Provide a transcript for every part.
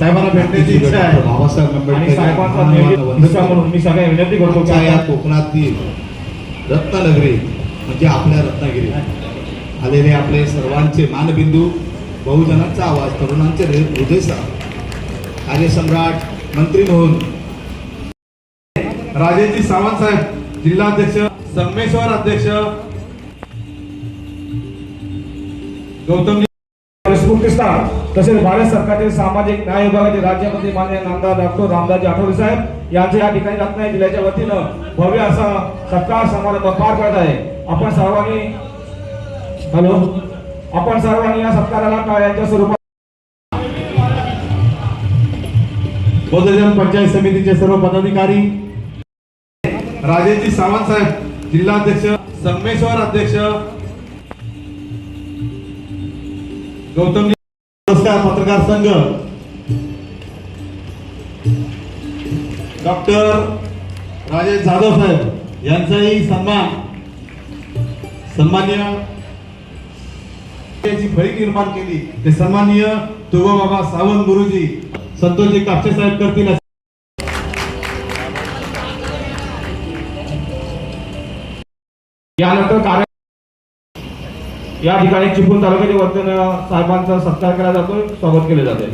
साहेबांना भेटण्याची इच्छा आहे. बाबासाहेब हिस्सा म्हणून मी सगळ्या विनंती करतो या कोकणातील रत्ननगरी म्हणजे आपल्या रत्नागिरी. आलेले आपले सर्वांचे मानबिंदू बहुजनांचा आवाज तरुणांचे हृदयसा कार्यसम्राट मंत्री म्हणून. राजेजी सावंत साहेब जिल्हाध्यक्ष संगमेश्वर अध्यक्ष गौतम स्फूर्तिस्थान तसेच भारत सरकारचे सामाजिक न्याय विभागाचे राज्यमंत्री मान्य नामदार डॉक्टर रामदासजी आठवले साहेब यांचे या ठिकाणी रत्नागिरी जिल्ह्याच्या वतीनं भव्य असा सत्कार समारंभ पार पडत आहे. आपण सर्वांनी हॅलो? आपण सर्वांनी या सत्काराला टाळ्यांच्या स्वरूपात बौद्धजन पंचायत समितीचे सर्व पदाधिकारी राजेजी सावंत साहेब जिल्हाध्यक्ष संगमेश्वर अध्यक्ष गौतम नमस्कार पत्रकार संघ. डॉक्टर राजेश जाधव साहेब यांचाही सन्मान सन्मान्य याची फळी निर्माण केली. ते सन्माननीय तुगो बाबा सावंत गुरुजी संतोषजी कापसे साहेब करतील यानंतर कार्य या ठिकाणी चिपळूण तालुक्याच्या वतीनं साहेबांचा सत्कार केला जातो स्वागत केले जाते.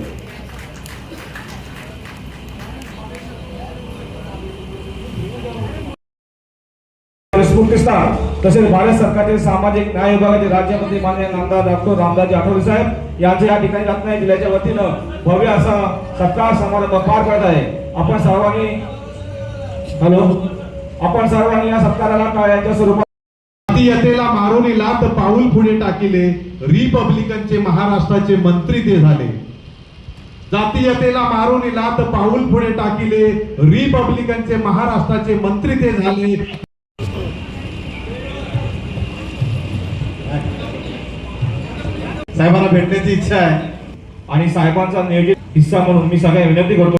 तसेच भारत सरकारचे सामाजिक न्याय विभागाचे राज्यमंत्री मान्य नामदार डॉक्टर रामदासजी आठवले साहेब यांचे या ठिकाणी रत्नागिरी जिल्ह्याच्या वतीनं भव्य असा सत्कार समारंभ पार पडत आहे. आपण सर्वांनी हॅलो? आपण सर्वांनी या सत्काराला टाळ्यांच्या स्वरूपात जातीयतेला मारून लात पाऊल पुढे टाकिले रिपब्लिकनचे महाराष्ट्राचे मंत्री ते झाले. जातीयतेला मारून लात पाऊल पुढे टाकिले रिपब्लिकनचे महाराष्ट्राचे मंत्री ते झाले. साहेबांना भेटण्याची इच्छा आहे. आणि साहेबांचा नियोजित हिस्सा म्हणून मी सगळ्या विनंती करतो.